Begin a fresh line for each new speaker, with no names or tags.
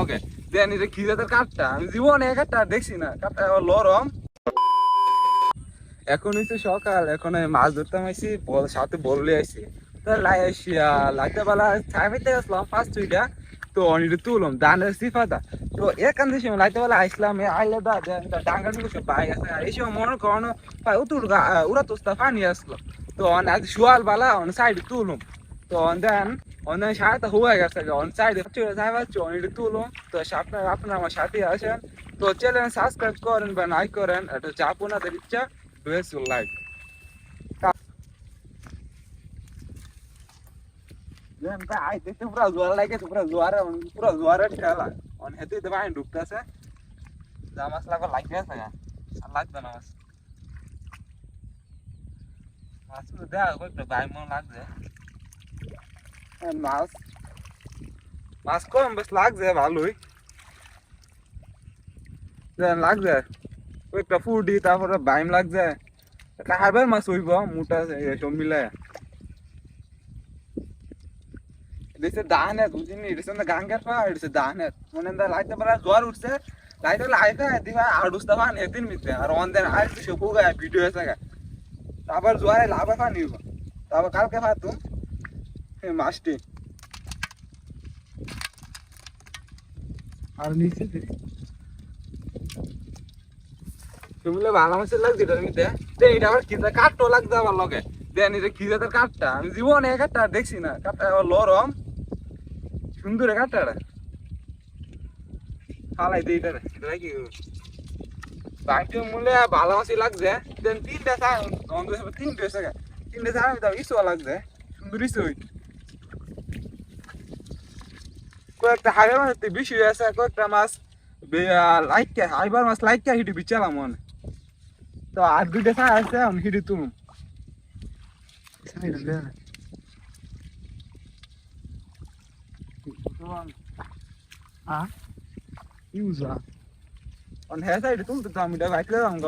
লগে দেন এটা কি কাঠটা? আমি জীবনে এই কাঠটা দেখছি না। কাঠটা লরম এখন হচ্ছে সকাল, এখন মাছ ধরতাম আইছি সাথে বললে আইছি। তো তো অনিটা তুললাম দানের তো এখান থেকে লাইতে বেলা আইসলাম আইলে দা ডাঙ্গার দিকে সব বাই আছে। আর এই সময় মনে করো উতুর উড়া তোস্তা পানি আসলো। তো আজ বালা সাইডে তুলুম। তো দেন অন সাথে হয়ে গেছে অন সাইডে যাই পাচ্ছি অনিটা তো আপনার আপনার আমার সাথে আসেন তো চ্যানেল সাবস্ক্রাইব করেন বা লাইক করেন, এটা হচ্ছে আপনাদের ইচ্ছা বেশ লাইক যেন তা আই পুরা জোয়ার লাগে, পুরা জোয়ারে পুরা জোয়ারের খেলা অন হেতে দেবা আইন ঢুকতেছে যা মাছ লাগবে লাগবে আছে আর লাগবে না মাছ। মাছ ভাই লাগছে। মাছ। মাছ কম, বেশ লাগছে, ভালোই। লাগছে। কয়েকটা ফুটি তারপরে বাইম লাগছে। একটা মাছ হইব মোটা সব মিলায় এদিকে দাহনে বুঝিনি এদিকে না? গাঙ্গের পা এদিকে দাহনে মনে দা লাইতে পারা জ্বর উঠছে। লাইতে লাইতে দিবা আড়ুস্তা পান এদিন মিতে আর on then R Puga video গা তারপর জ্বরে লাভে পান নিব। তারপর কালকে পাতুম এই মাছটি। আর নিচে তুমি ভালো মাছের লাগছে এটা নিতে এটা আবার কি কাঠটো লাগছে আমার লগে। দেন এটা কি জাতের কাঠটা? আমি জীবনে এই কাঠটা দেখছি না। কাঠটা আবার লরম সুন্দর কাঠটা ফালাই দিই এটা এটা কি বাইকটা মূল্যে ভালো মাছই লাগছে। দেন তিনটা তিনটে তিনটে ইসো লাগছে। সুন্দর ইসো কয়েকটা হাইবার মাছ বেশি আছে কয়েকটা মাছ লাইকা হাইবার মাছ লাইকা হিটি বিচালাম মনে তো আর দুইটা চা আছে আমি হিটি här säger det inte att de är där verkligen